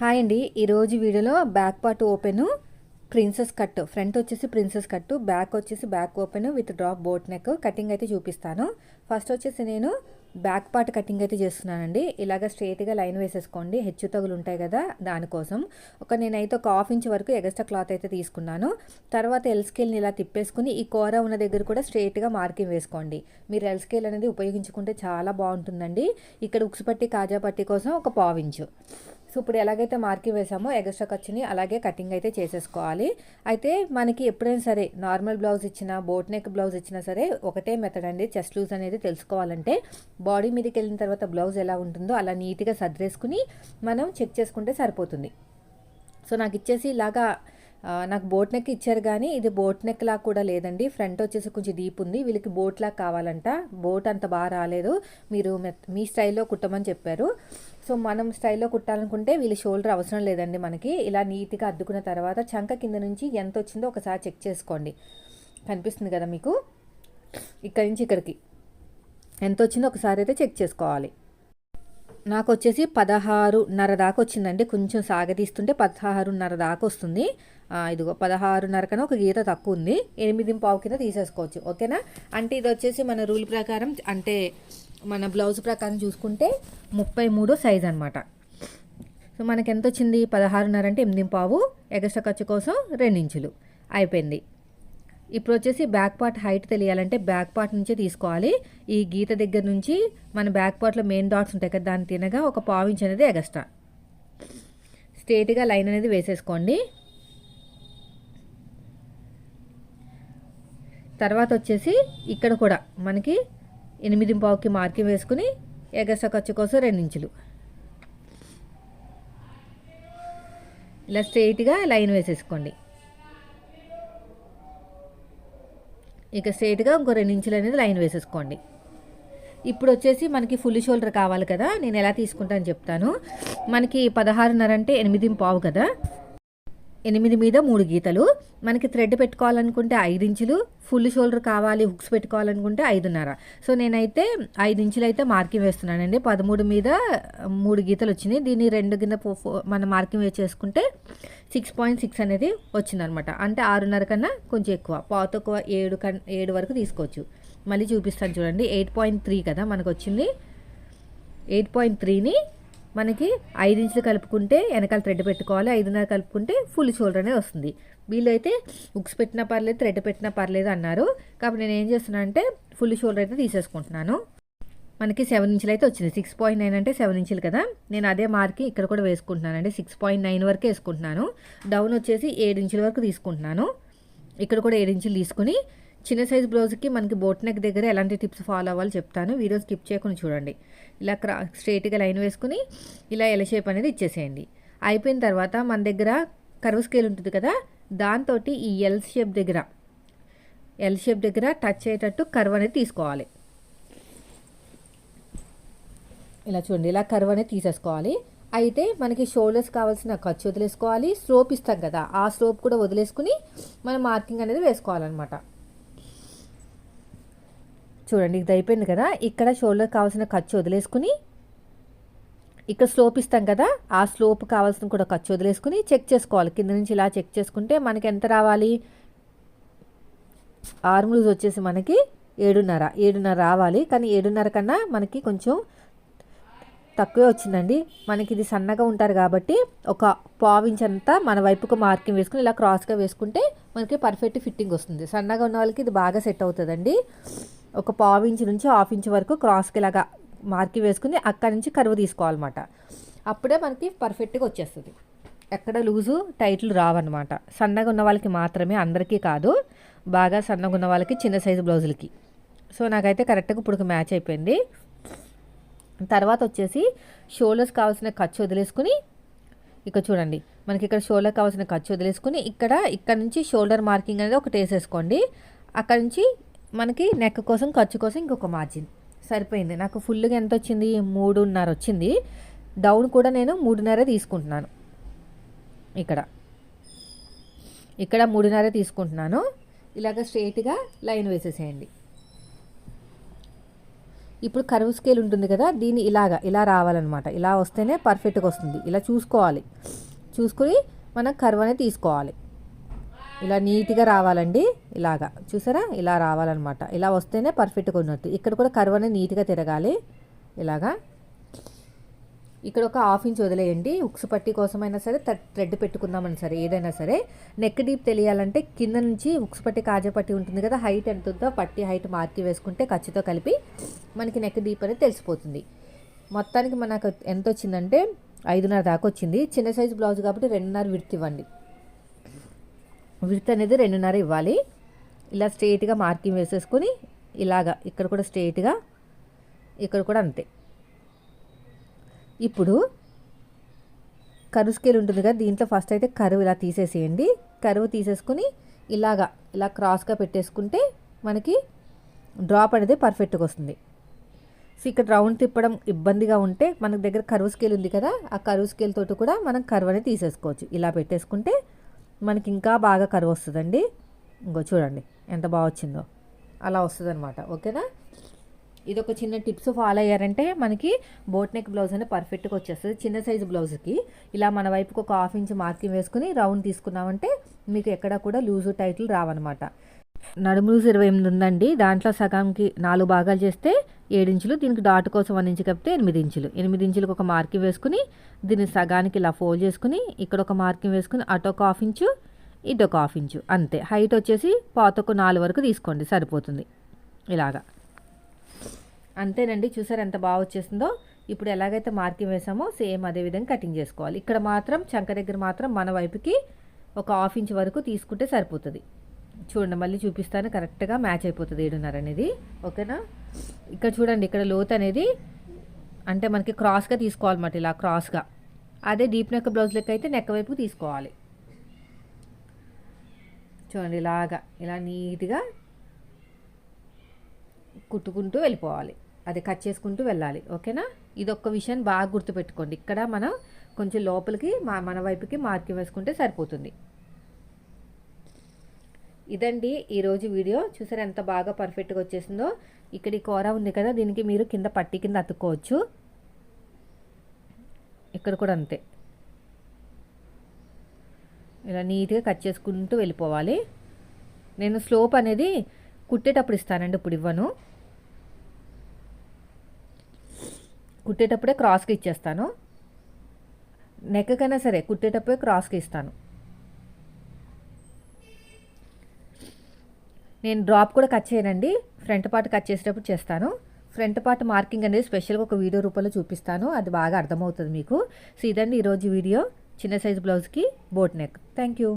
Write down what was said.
Hi అండి. ఈరోజు వీడియోలో back part open. Princess cut. Front వచ్చేసి ప్రిన్సెస్ కట్. బ్యాక్ వచ్చేసి back open with drop boat neck. Cutting అయితే చూపిస్తాను. ఫస్ట్ వచ్చేసి నేను బ్యాక్ పార్ట్ కటింగ్ అయితే చేస్తున్నానండి. ఇలాగ స్ట్రైట్గా లైన్ వేసేసుకోండి. హెచ్చు తగులు ఉంటాయి కదా దానికోసం. ఒక నేనైతే ఒక హాఫ్ ఇంచ్ వరకు ఎగస్ట్రా క్లాత్ అయితే తీసుకున్నాను. తర్వాత ఎల్ స్కేల్ని ఇలా తిప్పేసుకుని ఈ కూర ఉన్న దగ్గర కూడా స్ట్రైట్గా మార్కింగ్ వేసుకోండి. మీరు ఎల్ స్కేల్ అనేది ఉపయోగించుకుంటే చాలా బాగుంటుందండి. ఇక్కడ ఉక్సుపట్టి కాజా పట్టి కోసం ఒక పావించు సో ఇప్పుడు ఎలాగైతే మార్కి వేసామో ఎగస్ట్రా ఖర్చుని అలాగే కటింగ్ అయితే చేసేసుకోవాలి. అయితే మనకి ఎప్పుడైనా సరే నార్మల్ బ్లౌజ్ ఇచ్చినా బోట్ నెక్ బ్లౌజ్ ఇచ్చినా సరే ఒకటే మెథడ్ అండి. చెస్ట్ లూజ్ అనేది తెలుసుకోవాలంటే బాడీ మీదకి వెళ్ళిన తర్వాత బ్లౌజ్ ఎలా ఉంటుందో అలా నీట్గా సర్దేసుకుని మనం చెక్ చేసుకుంటే సరిపోతుంది. సో నాకు ఇచ్చేసి ఇలాగా నాకు బోట్ నెక్ ఇచ్చారు కానీ ఇది బోట్ నెక్ లా కూడా లేదండి. ఫ్రంట్ వచ్చేసి కొంచెం డీప్ ఉంది. వీళ్ళకి బోట్ లాగా కావాలంట. బోట్ అంత బాగా రాలేదు. మీరు మీ స్టైల్లో కుట్టమని చెప్పారు. సో మనం స్టైల్లో కుట్టాలనుకుంటే వీళ్ళ షోల్డర్ అవసరం లేదండి మనకి. ఇలా నీట్గా అద్దుకున్న తర్వాత చంక కింద నుంచి ఎంత వచ్చిందో ఒకసారి చెక్ చేసుకోండి. కనిపిస్తుంది కదా మీకు? ఇక్కడి నుంచి ఇక్కడికి. ఎంత వచ్చిందో ఒకసారి అయితే చెక్ చేసుకోవాలి. నాకు వచ్చేసి పదహారున్నర దాకా వచ్చిందండి కొంచెం సాగతీస్తుంటే పదహారున్నర దాకా వస్తుంది ఇదిగో పదహారున్నర కన్నా ఒక గీత తక్కువ ఉంది ఎనిమిది పావు కింద తీసేసుకోవచ్చు. ఓకేనా? అంటే ఇది వచ్చేసి మన రూల్ ప్రకారం అంటే మన బ్లౌజ్ ప్రకారం చూసుకుంటే ముప్పై మూడో సైజ్ అనమాట సో మనకి ఎంత వచ్చింది పదహారున్నర అంటే ఎనిమిది పావు ఎగస్ట్రా ఖర్చు కోసం రెండించులు. అయిపోయింది. ఇప్పుడు వచ్చేసి బ్యాక్ పార్ట్ హైట్ తెలియాలంటే బ్యాక్ పార్ట్ నుంచే తీసుకోవాలి. ఈ గీత దగ్గర నుంచి మన బ్యాక్ పార్ట్లో మెయిన్ డాట్స్ ఉంటాయి కదా దాన్ని తినగా ఒక పావు అనేది ఎగస్ట్రా స్ట్రేట్గా లైన్ అనేది వేసేసుకోండి. తర్వాత వచ్చేసి ఇక్కడ కూడా మనకి ఎనిమిది పావుకి మార్కింగ్ వేసుకుని ఎగస్ట్రా ఖర్చు కోసం రెండించులు ఇలా స్ట్రెయిట్గా లైన్ వేసేసుకోండి. ఇక స్ట్రైట్గా ఇంకో రెండు ఇంచులు అనేది లైన్ వేసేసుకోండి. ఇప్పుడు వచ్చేసి మనకి ఫుల్ షోల్డర్ కావాలి కదా నేను ఎలా తీసుకుంటాను చెప్తాను. మనకి పదహారున్నర అంటే ఎనిమిది పావు కదా. ఎనిమిది మీద మూడు గీతలు. మనకి థ్రెడ్ పెట్టుకోవాలనుకుంటే ఐదు ఇంచులు ఫుల్ షోల్డర్ కావాలి హుక్స్ పెట్టుకోవాలనుకుంటే ఐదున్నర. సో నేనైతే ఐదు ఇంచులు అయితే మార్కింగ్ వేస్తున్నానండి. పదమూడు మీద మూడు గీతలు వచ్చినాయి. దీన్ని రెండు కింద మన మార్కింగ్ వేసేసుకుంటే సిక్స్ పాయింట్ సిక్స్ అనేది వచ్చిందనమాట. అంటే ఆరున్నర కన్నా కొంచెం ఎక్కువ. పాత ఎక్కువ ఏడు కన్ ఏడు వరకు తీసుకోవచ్చు. మళ్ళీ చూపిస్తాను చూడండి. ఎయిట్ పాయింట్ త్రీ కదా మనకు వచ్చింది. ఎయిట్ పాయింట్ త్రీని మనకి ఐదు ఇంచులు కలుపుకుంటే వెనకాల థ్రెడ్ పెట్టుకోవాలి ఐదున్నర కలుపుకుంటే ఫుల్ షోల్డర్ అనేది వస్తుంది. వీళ్ళైతే ఉక్స్ పెట్టినా పర్లేదు థ్రెడ్ పెట్టినా పర్లేదు అన్నారు. కాబట్టి నేను ఏం చేస్తున్నాను అంటే ఫుల్ షోల్డర్ అయితే తీసేసుకుంటున్నాను. మనకి సెవెన్ ఇంచులు అయితే వచ్చింది. సిక్స్ పాయింట్ నైన్ అంటే సెవెన్ ఇంచులు కదా. నేను అదే మార్కి ఇక్కడ కూడా వేసుకుంటున్నాను అండి సిక్స్ పాయింట్ నైన్ వరకు వేసుకుంటున్నాను. డౌన్ వచ్చేసి ఏడు ఇంచుల వరకు తీసుకుంటున్నాను. ఇక్కడ కూడా ఏడు ఇంచులు తీసుకుని చిన్న సైజ్ బ్లౌజ్కి మనకి బోట్ నెక్ దగ్గర ఎలాంటి టిప్స్ ఫాలో అవ్వాలో చెప్తాను. వీడియో స్కిప్ చేయకుండా చూడండి. ఇలా క్రా స్ట్రైట్గా లైన్ వేసుకుని ఇలా ఎల షేప్ అనేది ఇచ్చేసేయండి. అయిపోయిన తర్వాత మన దగ్గర కర్వ్ స్కేల్ ఉంటుంది కదా దాంతో ఈ ఎల్ షేప్ దగ్గర ఎల్ షేప్ దగ్గర టచ్ అయ్యేటట్టు కర్వ్ అనేది తీసుకోవాలి. ఇలా చూడండి ఇలా కర్వ్ అనేది తీసేసుకోవాలి. అయితే మనకి షోల్డర్స్ కావాల్సిన ఖర్చు వదిలేసుకోవాలి. స్లోప్ ఇస్తాం కదా ఆ స్లోప్ కూడా వదిలేసుకుని మనం మార్కింగ్ అనేది వేసుకోవాలన్నమాట. చూడండి ఇది అయిపోయింది కదా. ఇక్కడ షోల్డర్ కావాల్సిన ఖర్చు వదిలేసుకుని ఇక్కడ స్లోప్ ఇస్తాం కదా. ఆ స్లోప్ కావాల్సిన కూడా ఖర్చు వదిలేసుకుని చెక్ చేసుకోవాలి. కింద నుంచి ఇలా చెక్ చేసుకుంటే మనకి ఎంత రావాలి? ఆర్మ్ లూజ్ వచ్చేసి మనకి ఏడున్నర. ఏడున్నర రావాలి. కానీ ఏడున్నర కన్నా మనకి కొంచెం తక్కువే వచ్చిందండి. మనకి ఇది సన్నగా ఉంటారు కాబట్టి ఒక పావించ్ అంతా మన వైపుకు మార్కింగ్ వేసుకుని ఇలా క్రాస్గా వేసుకుంటే మనకి పర్ఫెక్ట్ ఫిట్టింగ్ వస్తుంది. సన్నగా ఉన్న వాళ్ళకి ఇది బాగా సెట్ అవుతుందండి. ఒక పావు ఇంచు నుంచి హాఫ్ ఇంచ్ వరకు క్రాస్కి ఇలాగా మార్కి వేసుకుని అక్కడి నుంచి కరువు తీసుకోవాలన్నమాట. అప్పుడే మనకి పర్ఫెక్ట్గా వచ్చేస్తుంది. ఎక్కడ లూజు టైట్లు రావన్నమాట. సన్నగా ఉన్న వాళ్ళకి మాత్రమే అందరికీ కాదు బాగా సన్నగా ఉన్న వాళ్ళకి చిన్న సైజు బ్లౌజులకి. సో నాకైతే కరెక్ట్గా ఇప్పుడు మ్యాచ్ అయిపోయింది. తర్వాత వచ్చేసి షోల్డర్స్ కావాల్సిన ఖర్చు వదిలేసుకుని ఇక్కడ చూడండి మనకి ఇక్కడ షోల్డర్ కావాల్సిన ఖర్చు వదిలేసుకుని ఇక్కడ ఇక్కడ నుంచి షోల్డర్ మార్కింగ్ అనేది ఒకటి వేసేసుకోండి. అక్కడ నుంచి మనకి నెక్ కోసం ఖర్చు కోసం ఇంకొక మార్జిన్ సరిపోయింది. నాకు ఫుల్గా ఎంత వచ్చింది? మూడున్నర వచ్చింది. డౌన్ కూడా నేను మూడున్నర తీసుకుంటున్నాను. ఇక్కడ. ఇక్కడ మూడున్నర తీసుకుంటున్నాను. ఇలాగ స్ట్రైట్గా లైన్ వేసేసేయండి. ఇప్పుడు కరువు స్కేల్ ఉంటుంది కదా దీన్ని ఇలాగా ఇలా రావాలన్నమాట. ఇలా వస్తేనే పర్ఫెక్ట్గా వస్తుంది. ఇలా చూసుకోవాలి. చూసుకుని మనం కరువు అనేది తీసుకోవాలి. ఇలా నీట్గా రావాలండి. ఇలాగా. చూసారా? ఇలా రావాలన్నమాట. ఇలా వస్తేనే పర్ఫెక్ట్గా ఉన్నట్టు. ఇక్కడ కూడా కర్వ్ అనేది నీట్గా తిరగాలి. ఇలాగా. ఇక్కడ ఒక హాఫ్ ఇంచ్ వదిలేయండి. ఉక్సు పట్టి కోసమైనా సరే థ్రెడ్ పెట్టుకుందామని సరే ఏదైనా సరే. నెక్ డీప్ తెలియాలంటే కింద నుంచి ఉక్సు పట్టి కాజా పట్టి ఉంటుంది కదా హైట్ ఎంత ఉందో పట్టి హైట్ మార్కి వేసుకుంటే ఖర్చుతో కలిపి మనకి నెక్ డీప్ అనేది తెలిసిపోతుంది. మొత్తానికి మనకు ఎంత వచ్చిందంటే ఐదున్నర దాకా వచ్చింది. చిన్న సైజు బ్లౌజ్ కాబట్టి రెండున్నర విడితివ్వండి ఇవ్వండి. విడత్ అనేది రెండున్నర ఇవ్వాలి. ఇలా స్ట్రైట్గా మార్కింగ్ వేసేసుకొని ఇలాగా ఇక్కడ కూడా స్ట్రైట్గా ఇక్కడ కూడా అంతే. ఇప్పుడు కరువు స్కేల్ ఉంటుంది కదా దీంట్లో ఫస్ట్ అయితే కరువు ఇలా తీసేసేయండి. కరువు తీసేసుకుని ఇలాగా ఇలా క్రాస్గా పెట్టేసుకుంటే మనకి డ్రాప్ అనేది పర్ఫెక్ట్గా వస్తుంది. సో ఇక్కడ రౌండ్ తిప్పడం ఇబ్బందిగా ఉంటే మనకు దగ్గర కరువు స్కేల్ ఉంది కదా ఆ కరువు స్కేల్ తోటి కూడా మనం కరువు అనేది తీసేసుకోవచ్చు. ఇలా పెట్టేసుకుంటే మనకి ఇంకా బాగా కరువు వస్తుందండి ఇంకో చూడండి ఎంత బాగా వచ్చిందో. అలా వస్తుందన్నమాట ఓకేనా? ఇది ఒక చిన్న టిప్స్ ఫాలో అయ్యారంటే మనకి బోట్ నెక్ బ్లౌజ్ అనేది పర్ఫెక్ట్గా వచ్చేస్తుంది చిన్న సైజు బ్లౌజ్కి. ఇలా మన వైపుకి ఒక హాఫ్ ఇంచ్ మార్కింగ్ వేసుకుని రౌండ్ తీసుకున్నామంటే మీకు ఎక్కడ కూడా లూజు టైట్లు రావన్నమాట. నడుము ఇరవై ఎనిమిది ఉందండి. దాంట్లో సగంకి నాలుగు భాగాలు చేస్తే ఏడించులు ఇంచులు దీనికి డాట్ కోసం వన్ ఇంచు కప్పితే ఎనిమిది ఇంచులు. ఎనిమిది ఇంచులకు ఒక మార్కింగ్ వేసుకుని దీన్ని సగానికి ఇలా ఫోల్డ్ చేసుకుని ఇక్కడ ఒక మార్కింగ్ వేసుకుని అటు ఒక హాఫ్ ఇంచు ఇటు ఒక హాఫ్ ఇంచు అంతే. హైట్ వచ్చేసి పాతకు నాలుగు వరకు తీసుకోండి సరిపోతుంది. ఇలాగా. అంతేనండి. చూసారు ఎంత బాగా వచ్చేసిందో? ఇప్పుడు ఎలాగైతే మార్కింగ్ వేసామో సేమ్ అదే విధంగా కటింగ్ చేసుకోవాలి. ఇక్కడ మాత్రం చంక దగ్గర మాత్రం మన వైపుకి ఒక హాఫ్ ఇంచ్ వరకు తీసుకుంటే సరిపోతుంది. చూడండి మళ్ళీ చూపిస్తాను. కరెక్ట్గా మ్యాచ్ అయిపోతుంది ఏడున్నర అనేది. ఓకేనా? ఇక్కడ చూడండి ఇక్కడ లోత్ అనేది అంటే మనకి క్రాస్గా తీసుకోవాలన్నమాట ఇలా క్రాస్గా అదే డీప్ నెక్ బ్లౌజ్ లెక్క అయితే నెక్ వైపు తీసుకోవాలి. చూడండి ఇలాగా ఇలా నీట్గా కుట్టుకుంటూ వెళ్ళిపోవాలి. అది కట్ చేసుకుంటూ వెళ్ళాలి. ఓకేనా? ఇది ఒక్క విషయం బాగా గుర్తుపెట్టుకోండి. ఇక్కడ మనం కొంచెం లోపలికి మా మన వైపుకి మార్కింగ్ వేసుకుంటే సరిపోతుంది. ఇదండి ఈరోజు వీడియో. చూసారు ఎంత బాగా పర్ఫెక్ట్గా వచ్చేసిందో? ఇక్కడ ఈ కూర ఉంది కదా దీనికి మీరు కింద పట్టి కింద అతుక్కోవచ్చు. ఇక్కడ కూడా అంతే. ఇలా నీట్గా కట్ చేసుకుంటూ వెళ్ళిపోవాలి. నేను స్లోప్ అనేది కుట్టేటప్పుడు ఇస్తానండి ఇప్పుడు ఇవ్వను. కుట్టేటప్పుడే క్రాస్కి ఇచ్చేస్తాను. నెక్కకైనా సరే కుట్టేటప్పుడే క్రాస్కి ఇస్తాను. నేను డ్రాప్ కూడా కట్ చేయనండి. ఫ్రంట్ పార్ట్ కట్ చేసేటప్పుడు చేస్తాను. ఫ్రంట్ పార్ట్ మార్కింగ్ అనేది స్పెషల్గా ఒక వీడియో రూపంలో చూపిస్తాను. అది బాగా అర్థమవుతుంది మీకు. సో ఇదండి ఈరోజు వీడియో. చిన్న సైజ్ బ్లౌజ్కి బోట్ నెక్ థ్యాంక్ యూ